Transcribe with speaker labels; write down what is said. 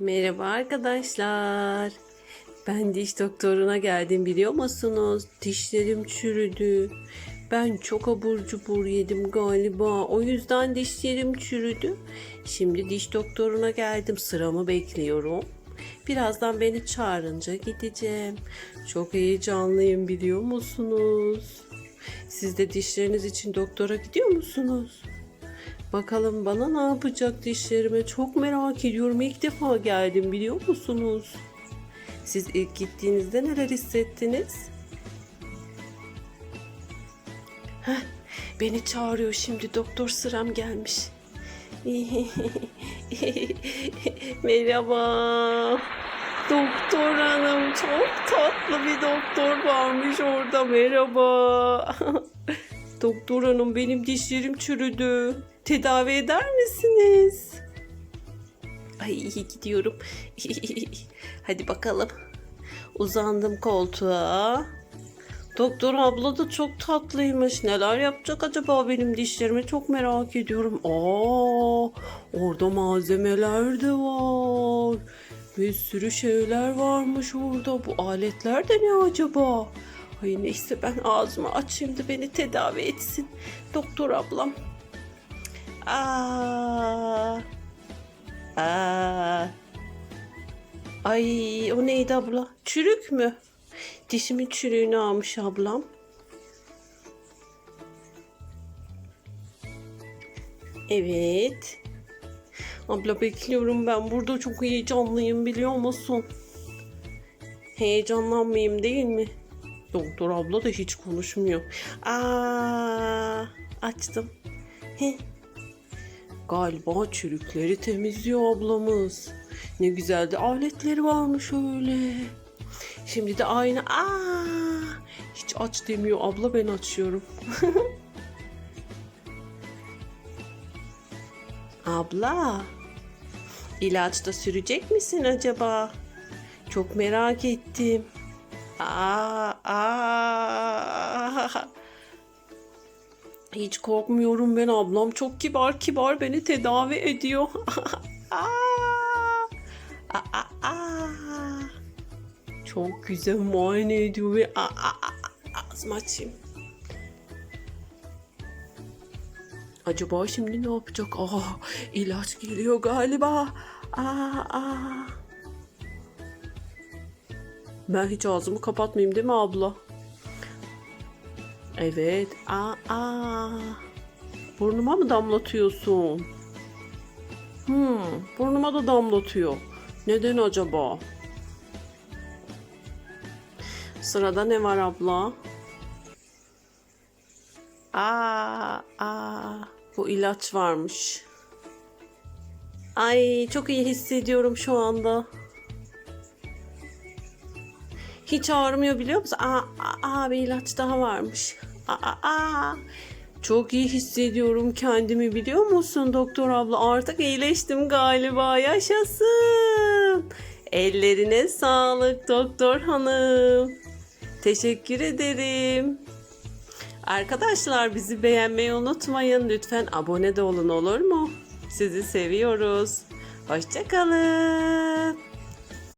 Speaker 1: Merhaba arkadaşlar. Ben diş doktoruna geldim biliyor musunuz? Dişlerim çürüdü. Ben çok abur cubur yedim galiba. O yüzden dişlerim çürüdü. Şimdi diş doktoruna geldim. Sıramı bekliyorum. Birazdan beni çağırınca gideceğim. Çok heyecanlıyım biliyor musunuz? Siz de dişleriniz için doktora gidiyor musunuz? Bakalım bana ne yapacak dişlerime çok merak ediyorum. İlk defa geldim biliyor musunuz? Siz ilk gittiğinizde neler hissettiniz? Heh, beni çağırıyor şimdi doktor sıram gelmiş. Merhaba. Doktor hanım çok tatlı bir doktor varmış orada merhaba. Doktor hanım benim dişlerim çürüdü. Tedavi eder misiniz? Ay iyi gidiyorum. Hadi bakalım. Uzandım koltuğa. Doktor abla da çok tatlıymış. Neler yapacak acaba benim dişlerimi çok merak ediyorum. Aa, orada malzemeler de var. Bir sürü şeyler varmış orada. Bu aletler de ne acaba? Ay neyse ben ağzımı açayım da beni tedavi etsin. Doktor ablam. Aa. Aa. Ay o neydi abla? Çürük mü? Dişimin çürüğünü almış ablam. Evet. Abla bekliyorum ben burada çok heyecanlıyım biliyor musun? Heyecanlanmayayım değil mi? Doktor abla da hiç konuşmuyor. Aa, açtım. Heh. Galiba çürükleri temizliyor ablamız. Ne güzel de aletleri varmış öyle. Şimdi de aynı. Aa, hiç aç demiyor abla ben açıyorum. abla, ilaç da sürecek misin acaba? Çok merak ettim. Aa, aa. Hiç korkmuyorum ben ablam çok kibar kibar beni tedavi ediyor. aa, aa, aa. Çok güzel muayene ediyor ve aa, aa, açayım. Acaba şimdi ne yapacak? Aa, ilaç geliyor galiba. Aa, aa. Ben hiç ağzımı kapatmayayım değil mi abla? Evet. Aa, aa. Burnuma mı damlatıyorsun? Hmm, burnuma da damlatıyor. Neden acaba? Sırada ne var abla? Aa, aa. Bu ilaç varmış. Ay çok iyi hissediyorum şu anda. Hiç ağrımıyor biliyor musun? Aa, aa, bir ilaç daha varmış. Aa, aa. Çok iyi hissediyorum kendimi biliyor musun doktor abla? Artık iyileştim galiba. Yaşasın. Ellerine sağlık doktor hanım. Teşekkür ederim. Arkadaşlar bizi beğenmeyi unutmayın. Lütfen abone de olun olur mu? Sizi seviyoruz. Hoşçakalın.